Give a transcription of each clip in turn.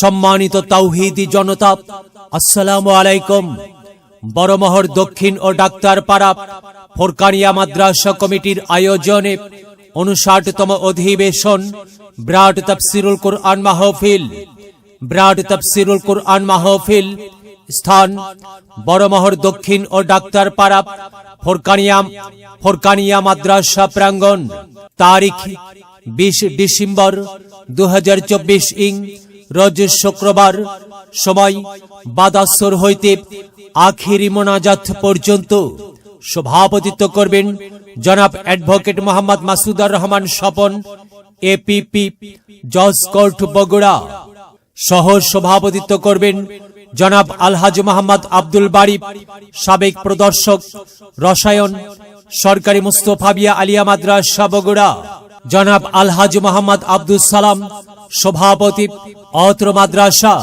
সম্মানিত তাওহিদি জনতা, আসসালামু আলাইকুম। বড়মহর দক্ষিণ ও ডাক্তার পাড়া ফোরকানিয়া মাদ্রাসা কমিটির আয়োজনে উনষাটতম অধিবেশন ব্রাড তাফসিরুল কুরআন মাহফিল। ব্রাড তাফসিরুল কুরআন মাহফিল স্থান বড়মহর দক্ষিণ ও ডাক্তার পাড়া ফোরকানিয়া ফোরকানিয়া মাদ্রাসা প্রাঙ্গণ। তারিখ বিশ ডিসেম্বর দুহাজার চব্বিশ ইং রোজ শুক্রবার সময় বাদাসর হইতে আখেরি মোনাজাত পর্যন্ত সভাপতিত্ব করবেন জনাব অ্যাডভোকেট মোহাম্মদ মাসুদার রহমান স্বপন, এপিপি জজ কোর্ট বগুড়া। সহ সভাপতিত্ব করবেন জনাব আলহাজ মোহাম্মদ আব্দুল বারিফ সাবেক প্রদর্শক, রসায়ন, সরকারি মুস্তফাবিয়া আলিয়া মাদ্রাসা বগুড়া। জনাব আলহাজ মোহাম্মদ আব্দুল সালাম সভাপতি অত্র মাদ্রাসা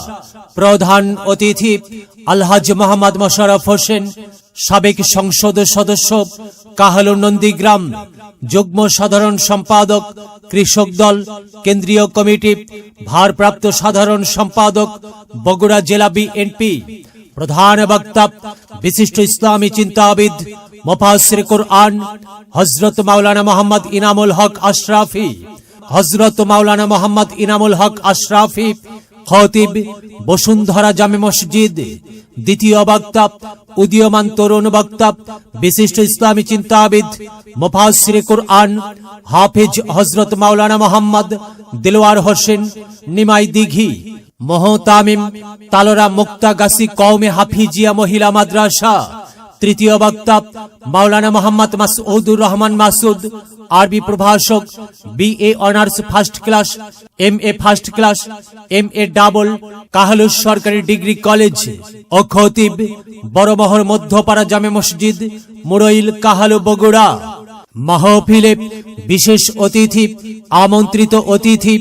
প্রধান অতিথি আলহাজ মোহাম্মদ মোশারফ হোসেন, সাবেক সংসদ সদস্য কাহালু নন্দীগ্রাম, যুগ্ম সাধারণ সম্পাদক কৃষক দল, কেন্দ্রীয় কমিটি, ভারপ্রাপ্ত সাধারণ সম্পাদক বগুড়া জেলা বিএনপি, প্রধান বক্তা বিশিষ্ট ইসলামী চিন্তাবিদ মোফাসির কোরআন হজরত মাওলানা মোহাম্মদ ইনামুল হক আশরাফি। হজরত মাওলানা মোহাম্মদ ইনামুল হক আশরাফি, খতিব বসুন্ধরা জামে মসজিদ, দ্বিতীয় বক্তা, উদীয়মান তরুণ বক্তা, বিশিষ্ট ইসলামী চিন্তাবিদ মুফাসির কোরআন, হাফিজ হজরত মাওলানা মোহাম্মদ দিলওয়ার হোসেন, নিমাই দিঘি, মোহতামিম, তালোরা মুক্তাগাসী কওমে হাফিজিয়া মহিলা মাদ্রাসা তৃতীয় বক্তা মাওলানা মোহাম্মদ মাসউদুর রহমান মাসুদ আরবি প্রভাষক B A honours first class M A first class M A double কাহালুস সরকারি ডিগ্রি কলেজ ও খতিব বড়মহর মধ্যপাড়া জামে মসজিদ মুরইল কাহালু বগুড়া। মাহফিলে বিশেষ অতিথি, আমন্ত্রিত অতিথি,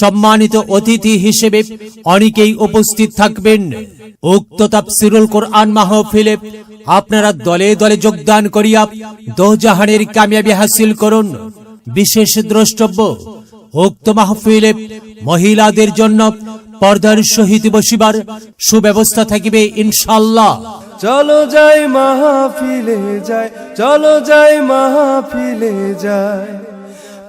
সম্মানিত অতিথি হিসেবে অনেকেই উপস্থিত থাকবেন। উক্ত তাফসিরুল কোরআন মাহফিলে আপনারা দলে দলে যোগদান করিয়া দোজাহানের কামিয়াবি হাসিল করুন। বিশেষ দ্রষ্টব্য, উক্ত মাহফিলে মহিলাদের জন্য পর্দার সহিত বসিবার সুব্যবস্থা থাকিবে ইনশাল্লাহ চলো যাই মাহফিলে যাই, চলো যাই মাহফিলে যাই।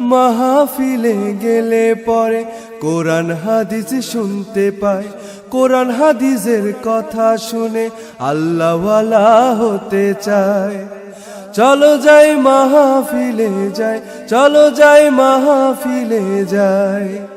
মাহফিলে গেলে পরে কোরআন হাদিস শুনতে পায়, কোরআন হাদিসের কথা শুনে আল্লাহওয়ালা হতে চায়। চলো যাই মাহফিলে যায় চলো যাই মাহফিলে যাই।